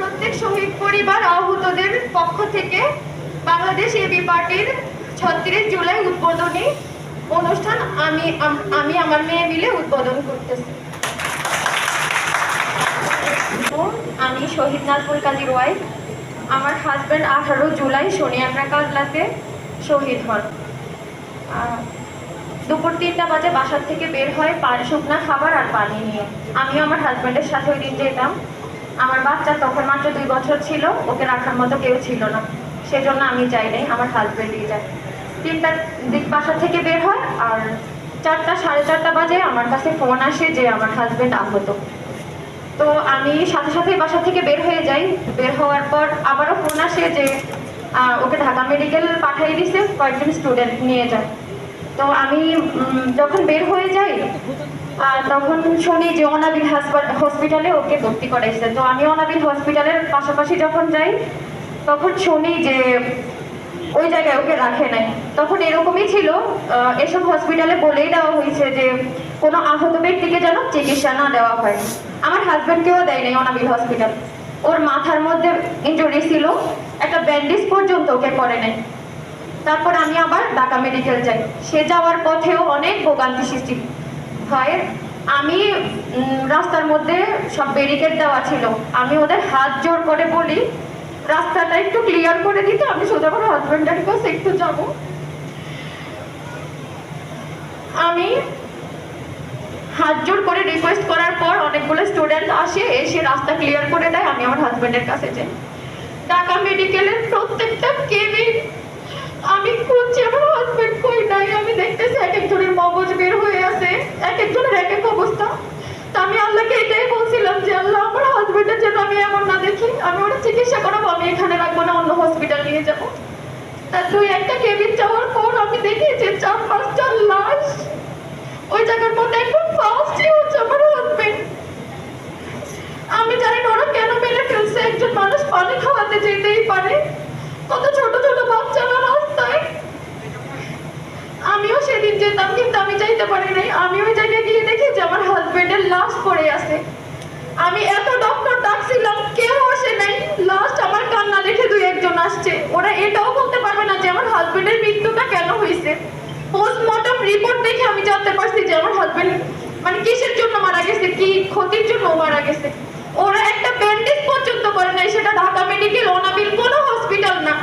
প্রত্যেক শহীদ পরিবার আহতদের পক্ষ থেকে বাংলাদেশ এবি পার্টির ছত্রিশ জুলাই উদ্বোধনী অনুষ্ঠান আমি আমি আমার মেয়ে মিলে উদ্বোধন করতেছি। আমি শহীদ নাজমুল কাজীর ওয়াইফ। আমার হাজব্যান্ড আঠারো জুলাই সোনিয়ান্দ্রা কাজলাতে শহীদ হন। দুপুর তিনটা বাজে বাসার থেকে বের হয় পান শুকনা খাবার আর পানি নিয়ে। আমিও আমার হাজব্যান্ডের সাথে ওই দিন যেতাম। আমার বাচ্চা তখন মাত্র দুই বছর ছিল, ওকে রাখার মতো কেউ ছিল না। সেজন্য আমি যাই নাই আমার হাজব্যান্ডই যায় তিনটার দিক বাসা থেকে বের হয় আর চারটা, সাড়ে চারটা বাজে আমার কাছে ফোন আসে যে আমার হাজব্যান্ড আহত। তো আমি সাথে সাথে বাসা থেকে বের হয়ে যাই। বের হওয়ার পর আবারও ফোন আসে যে ওকে ঢাকা মেডিকেল পাঠিয়ে দিছে, কয়েকজন স্টুডেন্ট নিয়ে যায় তো আমি যখন বের হয়ে যাই তখন শুনি যে অনাবিল হসপিটালে ওকে ভর্তি করাইছে। তো আমি অনাবিল হসপিটালের পাশাপাশি যখন যাই, তখন শুনি যে ওই জায়গায় ওকে রাখে নাই। তখন এরকমই ছিল এসব হসপিটালে বলেই দেওয়া হয়েছে যে কোনো আহত ব্যক্তিকে যেন চিকিৎসা না দেওয়া হয়। আমার হাজব্যান্ডকেও দেয় নাই অনাবিল হসপিটাল ওর মাথার মধ্যে ইঞ্জুরি ছিল, একটা ব্যান্ডেজ পর্যন্ত ওকে করে নাই। তারপর আমি আবার ঢাকা মেডিকেল যাই। সে যাওয়ার পথেও অনেক ভোগান্তি সৃষ্টি। হয় আমি রাস্তার মধ্যে সব ব্যারিকেড দেওয়া ছিল। আমি ওদের হাত জোর করে বলি, রাস্তাটা একটু ক্লিয়ার করে দিতে, আমি শুধু আমার হাজব্যান্ডের কাছে একটু যাব। আমি হাত জোর করে রিকোয়েস্ট করার পর অনেকগুলো স্টুডেন্ট আসে, এসে রাস্তা ক্লিয়ার করে দেয়, আমি আমার হাজব্যান্ডের কাছে যাই। ঢাকা মেডিকেলের প্রত্যেকটা কেবিন আমি খুঁজছি আমার হাজবেন্ড কই নাই আমি দেখতেছি এক একজনের মগজ বের হয়ে আছে এক একজনের এক এক অবস্থা তা আমি আল্লাহকে এটাই বলছিলাম যে আল্লাহ আমার হাজবেন্ডের জন্য আমি এমন না দেখি আমি ওরা চিকিৎসা করাবো আমি এখানে রাখব না অন্য হসপিটাল নিয়ে যাব তা দুই একটা কেবিন যাওয়ার পর আমি দেখি যে চার পাঁচটা লাশ। ওই জায়গার মধ্যে একদম ফার্স্টই হচ্ছে আমার হাজবেন্ড আমি জানি না কেন মেরে ফেলছে, একজন মানুষ পানি খাওয়াতে যেতেই পারে। কত ছোট ছোট বাচ্চারা রাস্তায়। আমিও সেদিন যেতাম, কিন্তু আমি যাইতে পারি নাই। আমি ওই জায়গায় গিয়ে দেখি যে আমার হাজবেন্ডের লাশ পড়ে আছে। আমি এত ডক্টর ডাকছিলাম, কেউ আসে নাই। লাস্ট আমার কান্না দেখে একজন আসছে, ওরা এটাও বলতে পারবে না যে আমার হাজবেন্ডের মৃত্যুটা কেন হয়েছে। পোস্টমর্টম রিপোর্ট দেখে আমি জানতে পারছি যে আমার হাজবেন্ড মানে কিসের জন্য মারা গেছে, কি ক্ষতির জন্য মারা গেছে। ওরা একটা ব্যান্ডেজ পর্যন্ত করে নাই, সেটা ঢাকা মেডিকেল অনাবিল, কোনো হসপিটাল না।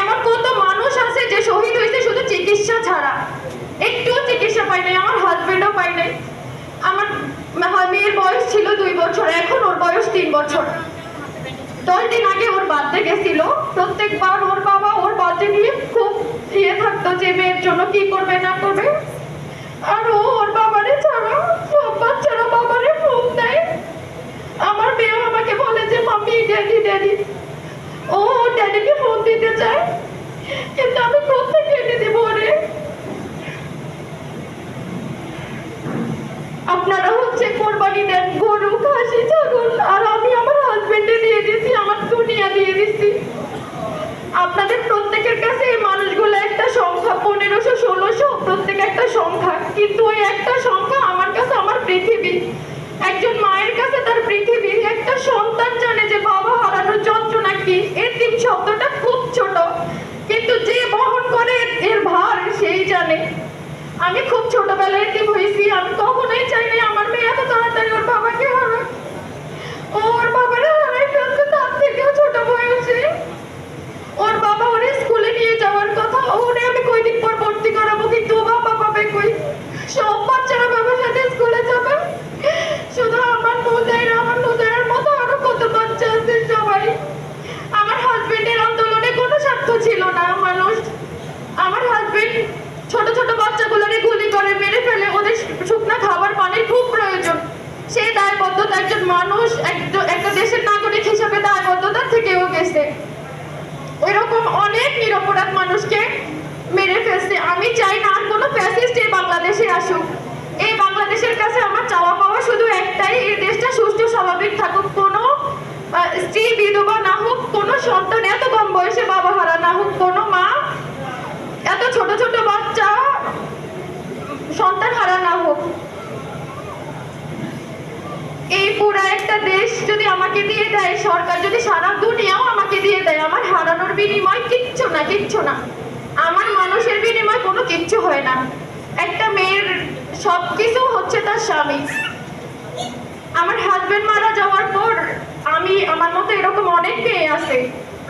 এমন কত মানুষ আছে যে শহীদ হয়েছে শুধু চিকিৎসা ছাড়া। একটুও চিকিৎসা পাই নাই, আমার হাজবেন্ডও পাই নাই। আমার মেয়ের বয়স ছিল দুই বছর, এখন ওর বয়স তিন বছর। দশ দিন আগে ওর বার্থডে গেছিল। প্রত্যেকবার ওর বাবা ওর বার্থডে নিয়ে খুব ইয়ে থাকতো যে মেয়ের জন্য কি করবে, না করবে। আর ও ওর বাবারে ছাড়া সব বাচ্চারা বাবারে ফোন দেয়। আমার মেয়েও আমাকে বলে যে, মাম্মি, ড্যাডি ড্যাডি। ও ওর ড্যাডিকে ফোন দিতে চায়। কিন্তু আমি কোথেকে এনে দেবো ওরে। আপনারা হচ্ছে কোরবানি দেন গরু, খাসি, ছাগল, আর আমি আমার হাজবেন্ডে দিয়ে দিছি দিয়ে দিছি আপনাদের প্রত্যেকের কাছে এই মানুষগুলো একটা সংখ্যা, পনেরোশো, ষোলোশো, প্রত্যেক একটা সংখ্যা। কিন্তু ওই একটা সংখ্যা আমার কাছে, আমার পৃথিবী। একজন মায়ের কাছে তার পৃথিবী। একটা সন্তান জানে যে বাবা হারানোর যন্ত্রণা কি? এর তিন শব্দটা খুব ছোট। কিন্তু যে বহন করে, এর ভার সেই জানে। আমি খুব ছোটবেলায় এতিম হয়েছি। আমি কখনোই চাইনি আমার মেয়ে এত তাড়াতাড়ি ওর বাবাকে হারাক ও ওর বাবারে হারাই ফেলছে তার থেকেও ছোট বয়সে ওর বাবা ওরে স্কুলে নিয়ে যাওয়ার কথা ওরে আমি কয়দিন পর ভর্তি করাবো কিন্তু ও বাবা পাবে কই সব বাচ্চারা বাবার সাথে স্কুলে যাবে শুধু আমার নুজাইরা আমার নুজাইরার মতো আরও কত বাচ্চা আছে সবাই আমার হাজবেন্ডের আন্দোলনে কোনো স্বার্থ ছিল না মানুষ আমার হাজবেন্ড ছোট ছোট বাচ্চাগুলোরে গুলি করে মেরে ফেলে ওদের শুকনা খাবার পানির খুব প্রয়োজন সেই দায়বদ্ধতা একজন মানুষ একজন- একটা দেশের নাগরিক হিসেবে দায়বদ্ধতা থেকেও গেছে এরকম অনেক নিরপরাধ মানুষকে মেরে ফেলছে আমি চাই না আর কোনো ফ্যাসিস্ট এই বাংলাদেশে আসুক। এই বাংলাদেশের কাছে আমার চাওয়া পাওয়া শুধু একটাই, এই দেশটা সুষ্ঠু, স্বাভাবিক থাকুক। কোনো স্ত্রী, বিধবা না হোক, কোনো সন্তান এত কম বয়সে বাবা হারা না হোক, কোনো মা, এত ছোট ছোট বাচ্চা সন্তান হারা না হোক। এই পুরা একটা দেশ যদি আমাকে দিয়ে দেয়, সরকার যদি সারা দুনিয়াও আমাকে দিয়ে দেয়, আমার হারানোর বিনিময় কিচ্ছু না কিচ্ছু না। আমার মানুষের বিনিময় কোনো কিচ্ছু হয় না। একটা মেয়ের সব কিছু হচ্ছে তার স্বামী। আমার হাজবেন্ড মারা যাওয়ার পর আমি, আমার মতো এরকম অনেক মেয়ে আছে।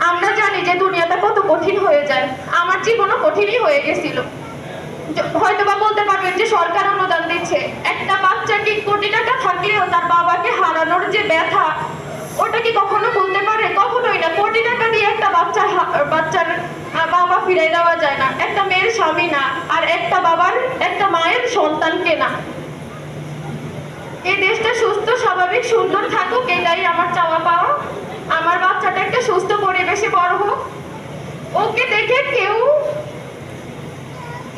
আমরা জানি যে দুনিয়াটা কত কঠিন হয়ে যায়। আমার জীবনও কঠিনই হয়ে গেছিল। হয়তো বা বলতে পারবেন যে সরকার অনুদান দিচ্ছে। একটা বাচ্চা কি কোটি টাকা থাকলেও তার বাবাকে হারানোর যে ব্যথা, ওটা কি কখনো বলতে পারে? কখনোই না। কোটি টাকা দিয়ে একটা বাচ্চা বাচ্চার আহ, বাবা ফিরে দেওয়া যায় না। একটা মেয়ের স্বামী না আর একটা বাবার একটা মায়ের সন্তানকে না। এই দেশটা সুস্থ স্বাভাবিক সুন্দর থাকুক এটাই আমার চাওয়া পাওয়া। আমার বাচ্চাটা একটা সুস্থ পরিবেশে বড় হোক ওকে দেখে কেউ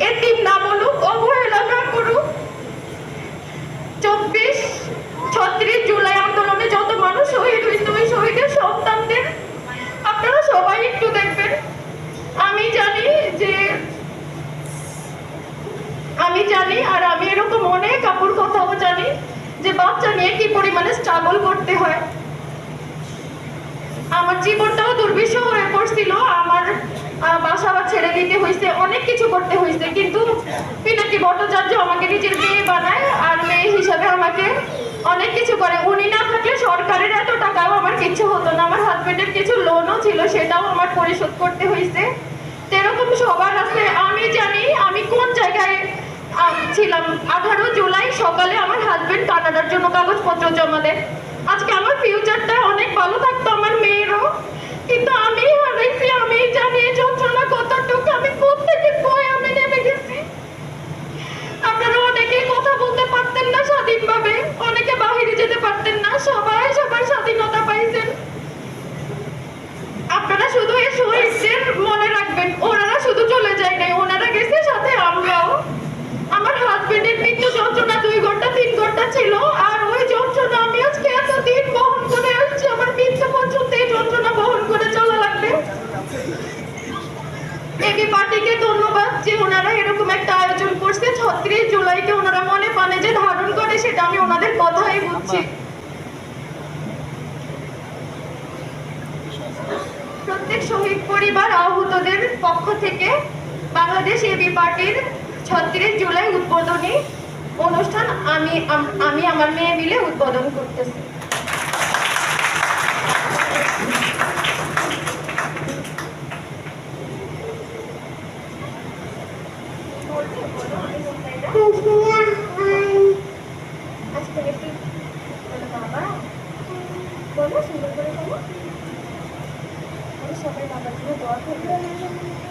এতিম না বলুক অবহেলা না করুক চব্বিশ ছত্রিশ জুলাই আন্দোলনে যত মানুষ শহীদ হয়েছে ওই শহীদের সন্তানদের আপনারা সবাই একটু দেখবেন আমি জানি যে আমি জানি, আর আমি এরকম অনেক আপুর কথাও জানি যে বাচ্চা নিয়ে কি পরিমাণে স্ট্রাগল করতে হয়। আমার জীবনটাও দুর্বিষহ হয়ে পড়ছিল, আমার বাসা বা ছেড়ে দিতে হয়েছে অনেক কিছু করতে হয়েছে কিন্তু পিনাকি ভট্টাচার্য আমাকে নিজের মেয়ে বানায়, আর মেয়ে হিসাবে আমাকে অনেক কিছু করে। উনি না থাকলে সরকারের এত টাকাও আমার কিছু হতো না, আমার হাজবেন্ডের কিছু লোনও ছিল, সেটাও আমার পরিশোধ করতে হয়েছে তো এরকম সবার আছে, আমি কোন জায়গায় আহ, ছিলাম আঠারো জুলাই সকালে আমার হাজবেন্ড কানাডার জন্য কাগজপত্র জমা দেয়। আজকে আমার ফিউচারটা অনেক ভালো থাকতো আমার মেয়েরও। কিন্তু আমি আমি জানি এই যন্ত্রণা কতটুকু আমি প্রত্যেকে কই আমি নেমে গেছি আপনারা অনেকে কথা বলতে পারতেন না স্বাধীনভাবে অনেকে বাহিরে যেতে পারতেন না সবাই সবাই স্বাধীনতা পাইছেন আপনারা শুধু এই শহীদদের মনে রাখবেন ওনারা শুধু চলে যায় নাই ওনারা গেছে সাথে আমরাও আমার হাজবেন্ডের মৃত্যু যন্ত্রণা দুই ঘণ্টা তিন ঘণ্টা ছিল আর ওই যন্ত্রণা আমি আজকে এতদিন বহন করে আসছি আমার মৃত্যু পর্যন্ত এই যন্ত্রণা বহন করে চলা লাগবে এবি পার্টিকে ধন্যবাদ যে ওনারা এরকম একটা আয়োজন করছে জুলাইকে ওনারা মনে পানে যে ধারণ করে সেটা আমি ওনাদের কথাই বুঝছি প্রত্যেক শহীদ পরিবার আহতদের পক্ষ থেকে বাংলাদেশ এবি পার্টির ছত্রিশ জুলাই উদ্বোধনী অনুষ্ঠান আমি আমি আমার মেয়ে মিলে উদ্বোধন করতেছি আজকে একটু বলো বাবা বলো সুন্দর করে